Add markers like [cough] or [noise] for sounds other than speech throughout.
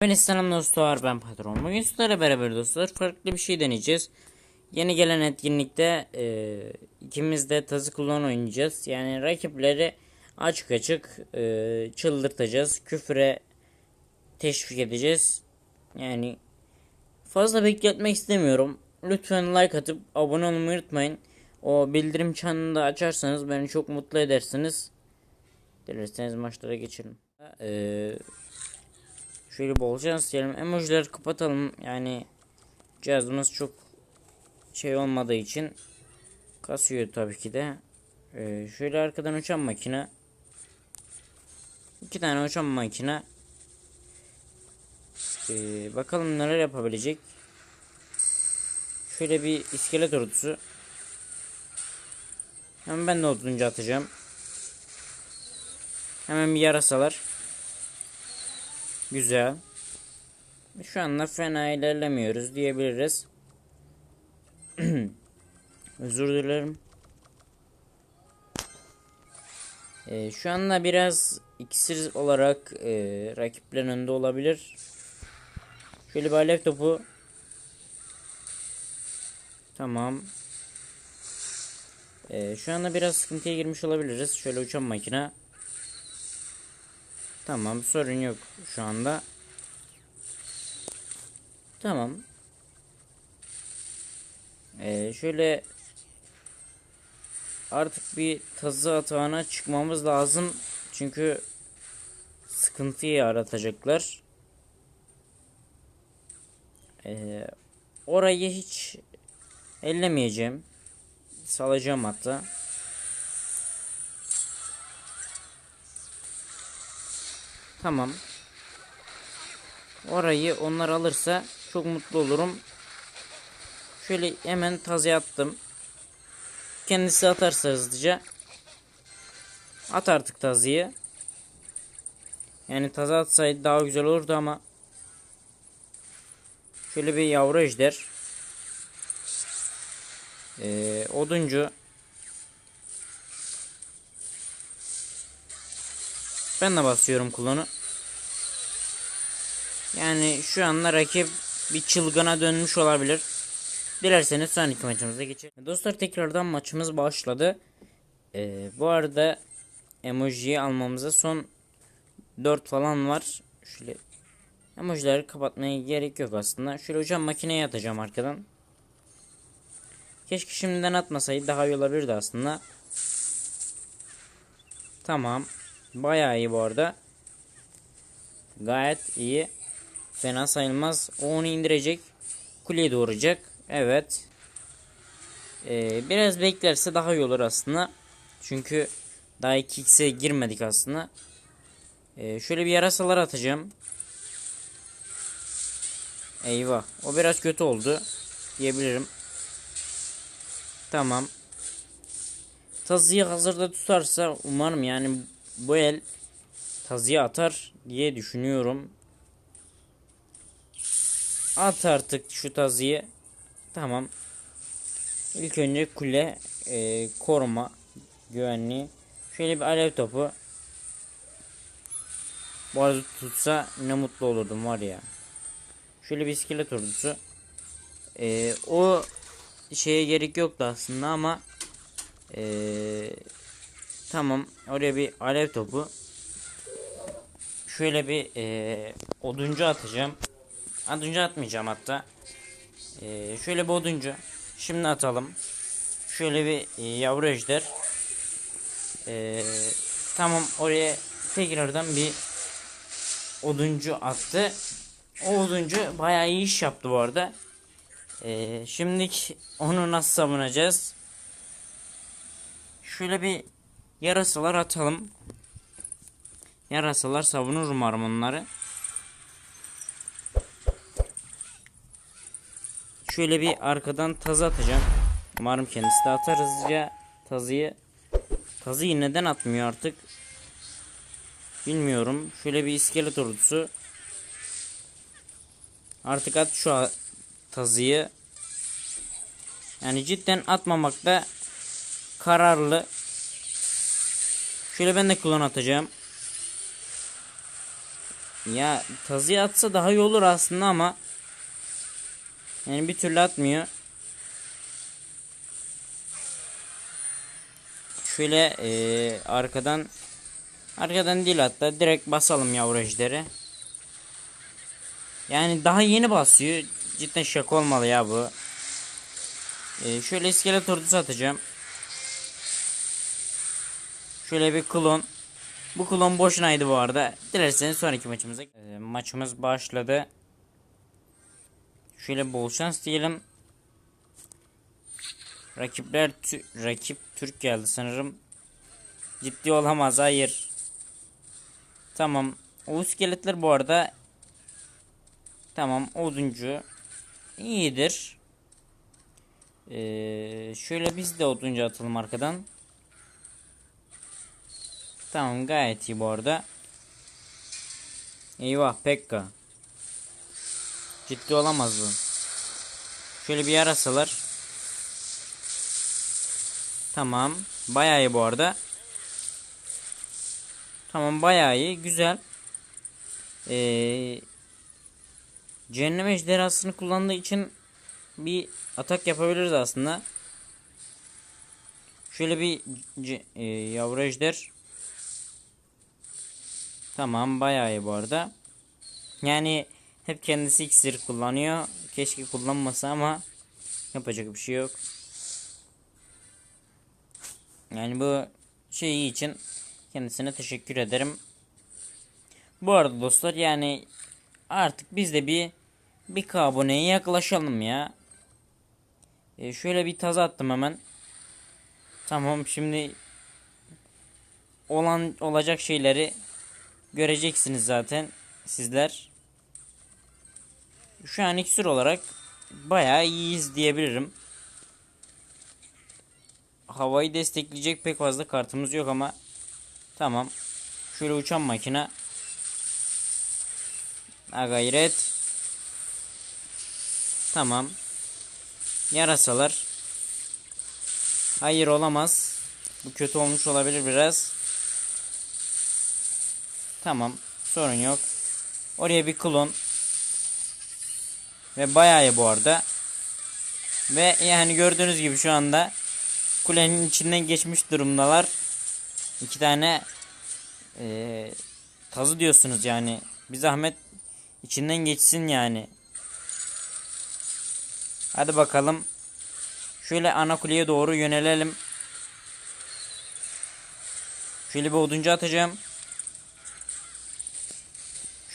Ben selam dostlar ben patron. Bugün sizlerle beraber dostlar farklı bir şey deneyeceğiz. Yeni gelen etkinlikte e, ikimiz de tazı kullan oynayacağız. Yani rakipleri açık açık e, çıldırtacağız. Küfüre teşvik edeceğiz. Yani fazla bekletmek istemiyorum. Lütfen like atıp abone olmayı unutmayın. O bildirim çanını da açarsanız beni çok mutlu edersiniz. Dilerseniz maçlara geçelim. Eee Şöyle bol şans diyelim. Emojileri kapatalım. Yani cihazımız çok şey olmadığı için kasıyor tabii ki de. Ee, şöyle arkadan uçan makine. iki tane uçan makine. Ee, bakalım neler yapabilecek. Şöyle bir iskelet ordusu. Hemen ben de oduncu atacağım. Hemen bir yarasalar. Güzel. Şu anda fena ilerlemiyoruz diyebiliriz. [clears throat] Özür dilerim. Ee, şu anda biraz iksir olarak e, rakiplerin önünde olabilir. Şöyle bir alev topu. Tamam. Ee, şu anda biraz sıkıntıya girmiş olabiliriz. Şöyle uçan makine. Tamam sorun yok şu anda. Tamam. Ee, şöyle artık bir tazı atağına çıkmamız lazım. Çünkü sıkıntıyı yaratacaklar. Ee, orayı hiç ellemeyeceğim. Salacağım hatta. Tamam. Orayı onlar alırsa çok mutlu olurum. Şöyle hemen tazı attım. Kendisi atarsa hızlıca. At artık tazıyı. Yani tazı atsaydı daha güzel olurdu ama. Şöyle bir yavru ejder. Ee, oduncu. Ben de basıyorum kullanı. Yani şu anda rakip bir çılgına dönmüş olabilir. Dilerseniz sonraki maçımıza geçelim. Dostlar tekrardan maçımız başladı. Ee, bu arada emojiyi almamıza son 4 falan var. Şöyle emojileri kapatmaya gerek yok aslında. Şöyle hocam makineye atacağım arkadan. Keşke şimdiden atmasaydı daha iyi olabilirdi aslında. Tamam. Bayağı iyi bu arada. Gayet iyi. Fena sayılmaz. O onu indirecek. Kuleye doğuracak. Evet. Ee, biraz beklerse daha iyi olur aslında. Çünkü daha 2x'e girmedik aslında. Ee, şöyle bir yarasalar atacağım. Eyvah. O biraz kötü oldu. Diyebilirim. Tamam. Tazıyı hazırda tutarsa umarım yani bu el tazıya atar diye düşünüyorum. At artık şu tazıyı. Tamam. İlk önce kule e, koruma güvenliği. Şöyle bir alev topu. Bu arada tutsa ne mutlu olurdum var ya. Şöyle bir iskelet ordusu. E, o şeye gerek yoktu aslında ama eee Tamam. Oraya bir alev topu. Şöyle bir e, oduncu atacağım. Oduncu atmayacağım hatta. E, şöyle bir oduncu. Şimdi atalım. Şöyle bir e, yavru ejder. E, tamam oraya tekrardan bir oduncu attı. O oduncu bayağı iyi iş yaptı bu arada. E, şimdilik onu nasıl savunacağız? Şöyle bir Yarasalar atalım. Yarasalar savunur umarım onları. Şöyle bir arkadan tazı atacağım. Umarım kendisi de atar hızlıca tazıyı. Tazıyı neden atmıyor artık? Bilmiyorum. Şöyle bir iskelet ordusu. Artık at şu tazıyı. Yani cidden atmamakta kararlı. Şöyle ben de klon atacağım. Ya tazıya atsa daha iyi olur aslında ama yani bir türlü atmıyor. Şöyle eee, arkadan arkadan değil hatta direkt basalım yavru ejderi. Yani daha yeni basıyor. Cidden şaka olmalı ya bu. Eee, şöyle iskelet ordusu atacağım. Şöyle bir klon. Bu klon boşunaydı bu arada. Dilerseniz sonraki maçımıza. Eee, maçımız başladı. Şöyle bol şans diyelim. Rakipler rakip Türk geldi sanırım. Ciddi olamaz hayır. Tamam. O iskeletler bu arada Tamam oduncu iyidir. Ee, şöyle biz de oduncu atalım arkadan. Tamam gayet iyi bu arada. Eyvah Pekka. Ciddi olamaz bu. Şöyle bir yarasalar. Tamam. Bayağı iyi bu arada. Tamam bayağı iyi. Güzel. Ee, cehennem ejderhasını kullandığı için bir atak yapabiliriz aslında. Şöyle bir e, yavru ejder. Tamam bayağı iyi bu arada. Yani hep kendisi iksir kullanıyor. Keşke kullanmasa ama yapacak bir şey yok. Yani bu şeyi için kendisine teşekkür ederim. Bu arada dostlar yani artık biz de bir bir aboneye yaklaşalım ya. E, şöyle bir taza attım hemen. Tamam şimdi olan olacak şeyleri göreceksiniz zaten sizler. Şu an iksir olarak bayağı iyiyiz diyebilirim. Havayı destekleyecek pek fazla kartımız yok ama tamam. Şöyle uçan makine. Ha gayret. Tamam. Yarasalar. Hayır olamaz. Bu kötü olmuş olabilir biraz. Tamam. Sorun yok. Oraya bir klon. Ve bayağı iyi bu arada. Ve yani gördüğünüz gibi şu anda kulenin içinden geçmiş durumdalar. İki tane eee tazı diyorsunuz yani. Bir zahmet içinden geçsin yani. Hadi bakalım. Şöyle ana kuleye doğru yönelelim. Şöyle bir oduncu atacağım.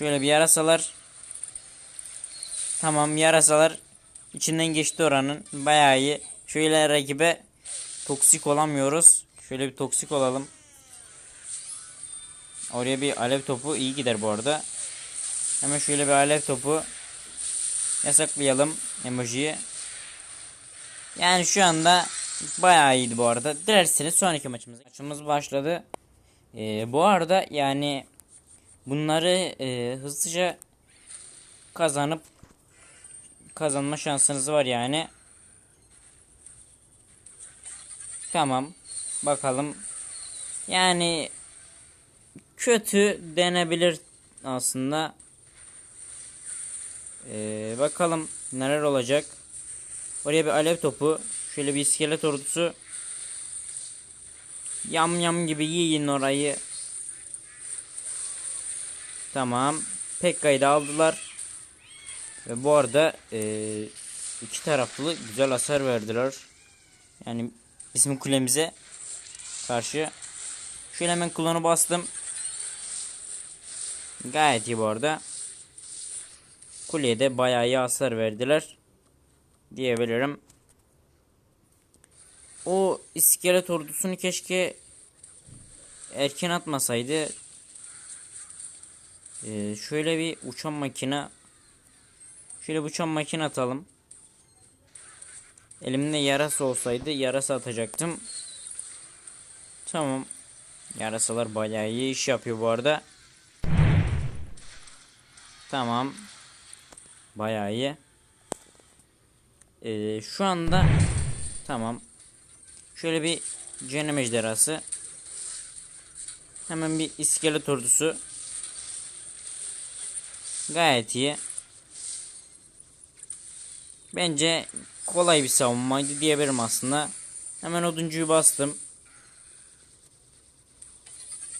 Şöyle bir yarasalar. Tamam yarasalar içinden geçti oranın. Bayağı iyi. Şöyle rakibe toksik olamıyoruz. Şöyle bir toksik olalım. Oraya bir alev topu iyi gider bu arada. Hemen şöyle bir alev topu yasaklayalım emojiyi. Yani şu anda bayağı iyiydi bu arada. Dilerseniz sonraki maçımız. Maçımız başladı. Ee, bu arada yani bunları e, hızlıca kazanıp kazanma şansınız var yani. Tamam. Bakalım. Yani kötü denebilir aslında. Ee, bakalım neler olacak. Oraya bir alev topu. Şöyle bir iskelet ordusu. Yam yam gibi yiyin orayı. Tamam. Pekka'yı da aldılar. Ve bu arada ee, iki taraflı güzel hasar verdiler. Yani bizim kulemize karşı. Şöyle hemen klonu bastım. Gayet iyi bu arada. Kuleye de bayağı iyi hasar verdiler. Diyebilirim. O iskelet ordusunu keşke erken atmasaydı. Ee, şöyle bir uçan makine Şöyle bir uçan makine atalım. Elimde yarası olsaydı yarası atacaktım. Tamam. Yarasalar bayağı iyi iş yapıyor bu arada. Tamam. Bayağı iyi. Ee, şu anda tamam. Şöyle bir cehennem ejderhası. Hemen bir iskelet ordusu. Gayet iyi. Bence kolay bir savunmaydı diyebilirim aslında. Hemen oduncuyu bastım.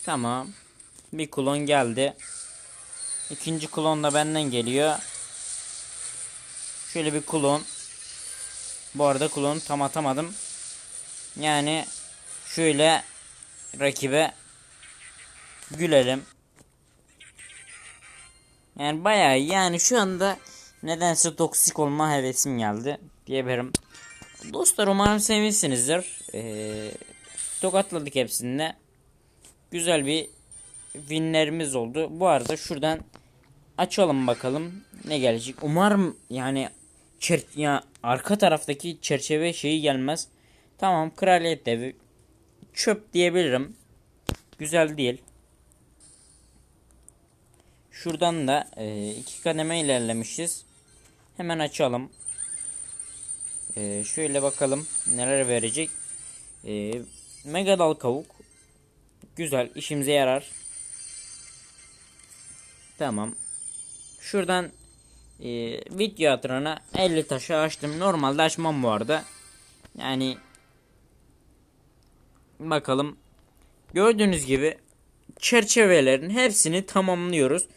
Tamam. Bir klon geldi. İkinci klon da benden geliyor. Şöyle bir klon. Bu arada klon tam atamadım. Yani şöyle rakibe gülelim. Yani bayağı yani şu anda nedense toksik olma hevesim geldi diyebilirim. Dostlar umarım sevmişsinizdir. Ee, tokatladık hepsinde. Güzel bir winlerimiz oldu. Bu arada şuradan açalım bakalım ne gelecek. Umarım yani çer ya arka taraftaki çerçeve şeyi gelmez. Tamam kraliyet devi çöp diyebilirim. Güzel değil. Şuradan da e, iki kademe ilerlemişiz. Hemen açalım. E, şöyle bakalım neler verecek. E, Mega dal kavuk. Güzel işimize yarar. Tamam. Şuradan e, video hatırına 50 taşı açtım. Normalde açmam bu arada. Yani bakalım. Gördüğünüz gibi çerçevelerin hepsini tamamlıyoruz.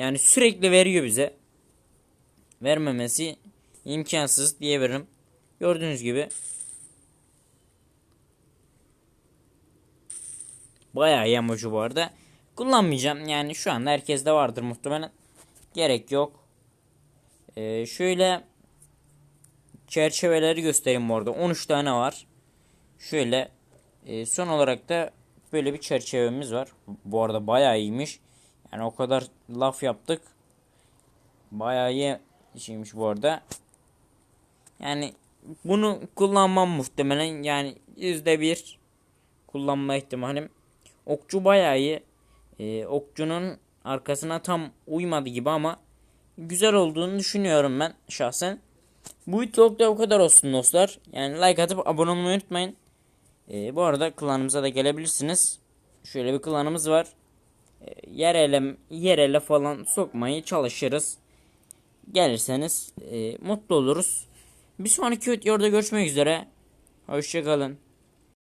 Yani sürekli veriyor bize. Vermemesi imkansız diyebilirim. Gördüğünüz gibi Bayağı iyi emoji bu arada. Kullanmayacağım. Yani şu anda herkeste vardır muhtemelen. Gerek yok. Ee, şöyle çerçeveleri göstereyim bu arada. 13 tane var. Şöyle e, son olarak da böyle bir çerçevemiz var. Bu arada bayağı iyiymiş. Yani o kadar laf yaptık. Bayağı iyi şeymiş bu arada. Yani bunu kullanmam muhtemelen yani yüzde bir kullanma ihtimalim. Okçu bayağı iyi. Ee, okçunun arkasına tam uymadı gibi ama güzel olduğunu düşünüyorum ben şahsen. Bu videolukta o kadar olsun dostlar. Yani like atıp abone olmayı unutmayın. Ee, bu arada klanımıza da gelebilirsiniz. Şöyle bir klanımız var. Ee, yer ele, yer ele falan sokmayı çalışırız. Gelirseniz e, mutlu oluruz. Bir sonraki videoda görüşmek üzere. Hoşçakalın.